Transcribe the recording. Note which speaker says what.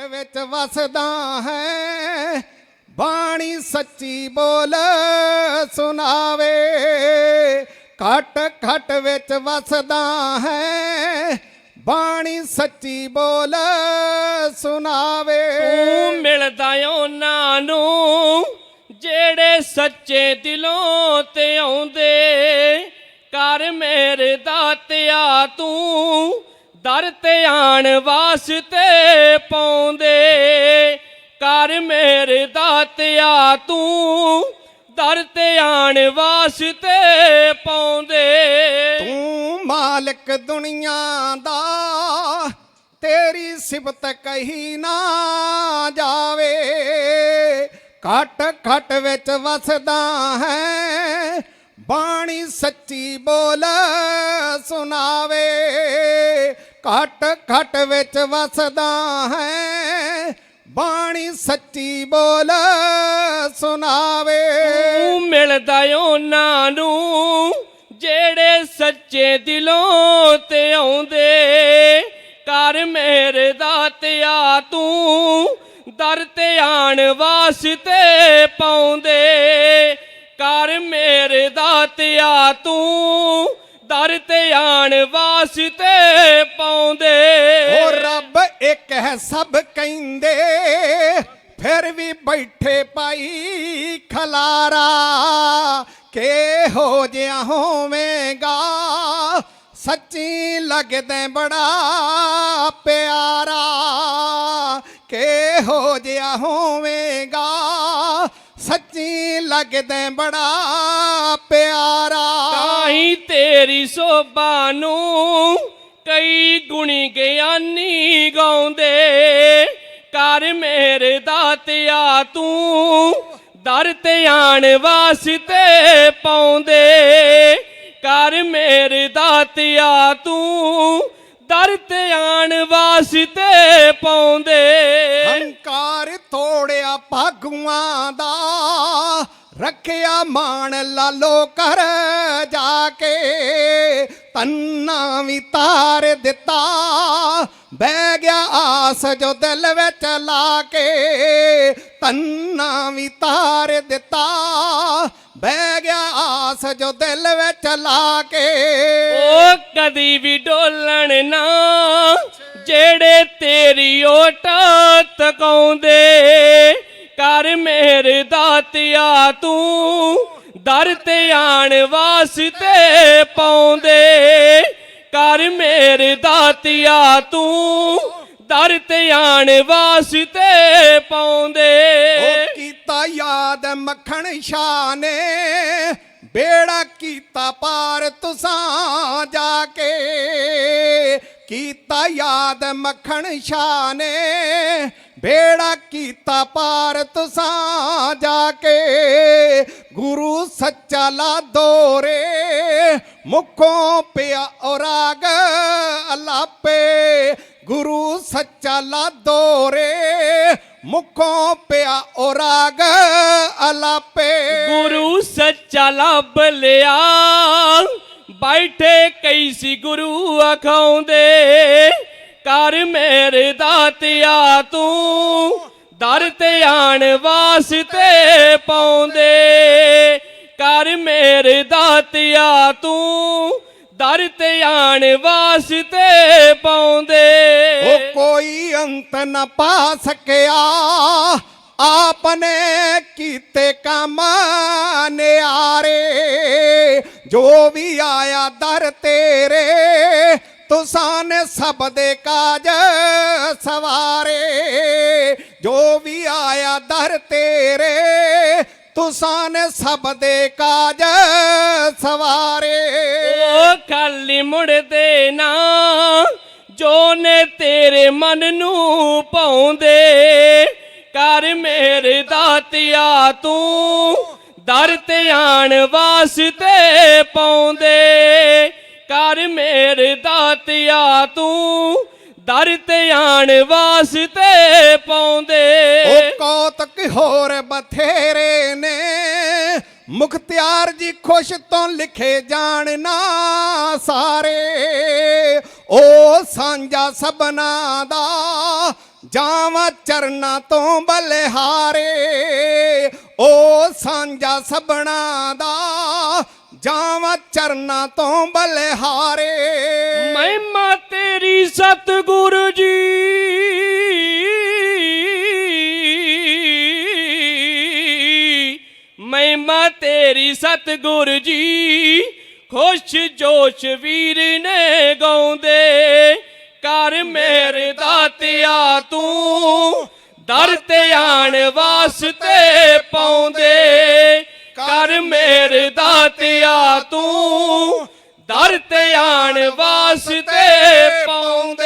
Speaker 1: ਘਟ ਵਿੱਚ ਵਸਦਾ ਹੈ। ਬਾਣੀ ਸੱਚੀ ਬੋਲ ਸੁਣਾਵੇ। ਘਟ ਘਟ ਵਿੱਚ ਵਸਦਾ ਹੈ। ਬਾਣੀ ਸੱਚੀ ਬੋਲ ਸੁਣਾਵੇ।
Speaker 2: ਤੂੰ ਮਿਲਦਾ ਉਹਨਾਂ ਨੂੰ, ਜਿਹੜੇ ਸੱਚੇ ਦਿਲੋਂ ਤੇ ਆਉਂਦੇ। ਕਰ ਮੇਰੇ ਦਾਤਿਆ ਤੂੰ ਦਰ ਤੇ ਆਣ ਵਾਸਤੇ ਪਾਉਂਦੇ। ਕਰ ਮੇਰੇ ਦਾਤਿਆ ਤੂੰ ਦਰ ਤੇ ਆਣ ਵਾਸਤੇ ਪਾਉਂਦੇ।
Speaker 1: ਤੂੰ ਮਾਲਕ ਦੁਨੀਆ ਦਾ, ਤੇਰੀ ਸਿਫਤ ਕਹੀ ਨਾ ਜਾਵੇ। ਘਟ ਘਟ ਵਿੱਚ ਵਸਦਾ ਹੈ, ਬਾਣੀ ਸੱਚੀ ਬੋਲ ਸੁਣਾਵੇ। ਘਟ ਘਟ ਵਿੱਚ ਵਸਦਾ ਹੈ। ਬਾਣੀ ਸੱਚੀ ਬੋਲ ਸੁਣਾਵੇ।
Speaker 2: ਤੂੰ ਮਿਲਦਾ ਉਹਨਾਂ ਨੂੰ, ਜਿਹੜੇ ਸੱਚੇ ਦਿਲੋਂ ਤੇ ਆਉਂਦੇ। ਕਰ ਮੇਰੇ ਦਾਤਿਆ ਤੂੰ ਦਰ ਤੇ ਆਣ ਵਾਸਤੇ ਪਾਉਂਦੇ। ਕਰ ਮੇਰੇ ਦਾਤਿਆ ਤੂੰ ਦਰ ਤੇ ਆਣ ਵਾਸਤੇ ਪਾਉਂਦੇ।
Speaker 1: ਉਹ ਰੱਬ, ਇੱਕ ਹੈ ਸਭ ਕਹਿੰਦੇ, ਫਿਰ ਵੀ ਬੈਠੇ ਪਾਈ ਖਲਾਰਾ। ਕੇ ਹੋ ਜਿਆ ਹੋਵੇਗਾ, ਸੱਚੀ ਲੱਗਦੇ ਬੜਾ ਪਿਆਰਾ। ਕੇ ਹੋ ਜਿਆ ਹੋਵੇਗਾ, ਸੱਚੀ ਲੱਗਦੇ ਬੜਾ ਪਿਆਰਾ।
Speaker 2: ਤਾਈ ਤੇਰੀ ਸੋਭਾ ਨੂੰ। ਕਈ ਗੁਣੀ ਗਿਆਨੀ ਗਾਉਂਦੇ। ਕਰ ਮੇਰੇ ਦਾਤਿਆ ਤੂੰ। ਦਰ ਤੇ ਆਣ ਵਾਸਤੇ ਪਾਉਂਦੇ। ਕਰ ਮੇਰੇ ਦਾਤਿਆ ਤੂੰ। ਦਰ ਤੇ ਆਣ ਵਾਸਤੇ ਪਾਉਂਦੇ।
Speaker 1: ਹੰਕਾਰ ਤੋੜਿਆ ਭਾਗੂਆਂ ਦਾ। ਰੱਖਿਆ ਮਾਣ ਲਾਲੋ ਕਰ ਜਾ ਕੇ, ਤੰਨਾ ਵੀ ਤਾਰ ਦਿੱਤਾ। ਬਹਿ ਗਿਆ ਆਸ ਜੋ ਦਿਲ ਵਿੱਚ ਲਾ ਕੇ, ਤੰਨਾ ਵੀ ਤਾਰ ਦਿੱਤਾ। ਬਹਿ ਗਿਆ ਆਸ ਜੋ ਦਿਲ ਵਿੱਚ ਲਾ ਕੇ।
Speaker 2: ਉਹ ਕਦੀ ਵੀ ਡੋਲਣ ਨਾ, ਜਿਹੜੇ ਤੇਰੀ ਓਟ ਤਕਾਉਂਦੇ। ਕਰ ਮੇਰੇ ਦਾਤਿਆ ਤੂੰ ਦਰ ਤੇ ਆਣ ਵਾਸਤੇ ਪਾਉਂਦੇ। ਕਰ ਮੇਰੇ ਦਾਤਿਆ ਤੂੰ ਦਰ ਤੇ ਆਣ ਵਾਸਤੇ ਪਾਉਂਦੇ।
Speaker 1: ਉਹ ਕੀਤਾ ਯਾਦ ਮੱਖਣ ਸ਼ਾਹ ਨੇ ਬੇੜਾ ਕੀਤਾ ਪਾਰ ਤੁਸਾਂ ਜਾ ਕੇ। ਕੀਤਾ ਯਾਦ ਮੱਖਣ ਸ਼ਾਹ ਨੇ ਬੇੜਾ ਕੀਤਾ ਪਾਰ ਤੁਸਾਂ ਜਾ ਕੇ। ਗੁਰੂ ਸੱਚਾ ਲਾ ਦੋਰੇ, ਮੁਖੋਂ ਪਿਆ ਔਰਾਗ ਅਲਾਪੇ। ਗੁਰੂ ਸੱਚਾ ਲਾ ਦੋਰੇ, ਮੁਖੋਂ ਪਿਆ ਔਰਾਗ ਅਲਾਪੇ।
Speaker 2: ਗੁਰੂ ਸੱਚਾ ਲੱਭ ਲਿਆ ਬੈਠੇ ਕਈ ਸੀ ਗੁਰੂ ਅਖਾਉਂਦੇ ਕਰ ਮੇਰੇ ਦਾਤਿਆ ਤੂੰ ਦਰ ਤੇ ਆਣ ਵਾਸਤੇ ਪਾਉਂਦੇ ਕਰ ਮੇਰੇ ਦਾਤਿਆ ਤੂੰ ਦਰ ਤੇ ਆਣ ਵਾਸਤੇ ਪਾਉਂਦੇ।
Speaker 1: ਉਹ ਕੋਈ ਅੰਤ ਨਾ ਪਾ ਸਕਿਆ, ਆਪਨੇ ਕੀਤੇ ਕੰਮ ਨਿਆਰੇ ਜੋ ਵੀ ਆਇਆ ਦਰ ਤੇਰੇ, ਤੁਸਾਂ ਨੇ ਸਭ ਦੇ ਕਾਜ ਸਵਾਰੇ। ਜੋ ਵੀ ਆਇਆ ਦਰ ਤੇਰੇ, ਤੁਸਾਂ ਨੇ ਸਭ ਦੇ ਕਾਜ ਸਵਾਰੇ।
Speaker 2: ਉਹ ਖਾਲੀ ਮੁੜਦੇ ਨਾ, ਜੋ ਨੇ ਤੇਰੇ ਮਨ ਨੂੰ ਪਾਉਂਦੇ, ਕਰ ਮੇਰੇ ਦਾਤਿਆ ਤੂੰ। ਦਰ ਤੇ ਆਣ ਵਾਸਤੇ ਪਾਉਂਦੇ। ਕਰ ਮੇਰੇ ਦਾਤਿਆ ਤੂੰ, ਦਰ ਤੇ ਆਣ ਵਾਸਤੇ ਪਾਉਂਦੇ।
Speaker 1: ਉਹ ਕੌਤਕ ਹੋਰ ਬਥੇਰੇ ਨੇ, ਮੁਖਤਿਆਰ ਜੀ ਖੁਸ਼ ਤੋਂ ਲਿਖੇ ਜਾਣ ਨਾ ਸਾਰੇ। ਉਹ ਸਾਂਝਾ ਸਬਨਾ ਦਾ, ਜਾਵਾਂ ਚਰਨਾਂ ਤੋਂ ਬਲਿਹਾਰੇ। ਸਾਂਝਾ ਸਬਣਾ ਦਾ, ਜਾਵਾਂ ਚਰਨਾਂ ਤੋਂ ਬਲਿਹਾਰੇ।
Speaker 2: ਮਹਿਮਾ ਤੇਰੀ ਸਤਿਗੁਰੂ ਜੀ। ਮਹਿਮਾ ਤੇਰੀ ਸਤਿਗੁਰੂ ਜੀ। ਖੁਸ਼ ਜੋਸ਼ ਵੀਰ ਨੇ ਗਾਉਂਦੇ ਕਰ ਮੇਰੇ ਦਾਤਿਆ ਤੂੰ। ਦਰ ਤੇ ਆਣ ਵਾਸਤੇ ਪਾਉਂਦੇ। ਕਰ ਮੇਰੇ ਦਾਤਿਆ ਤੂੰ ਦਰ ਤੇ ਆਣ ਵਾਸਤੇ ਪਾਉਂਦੇ।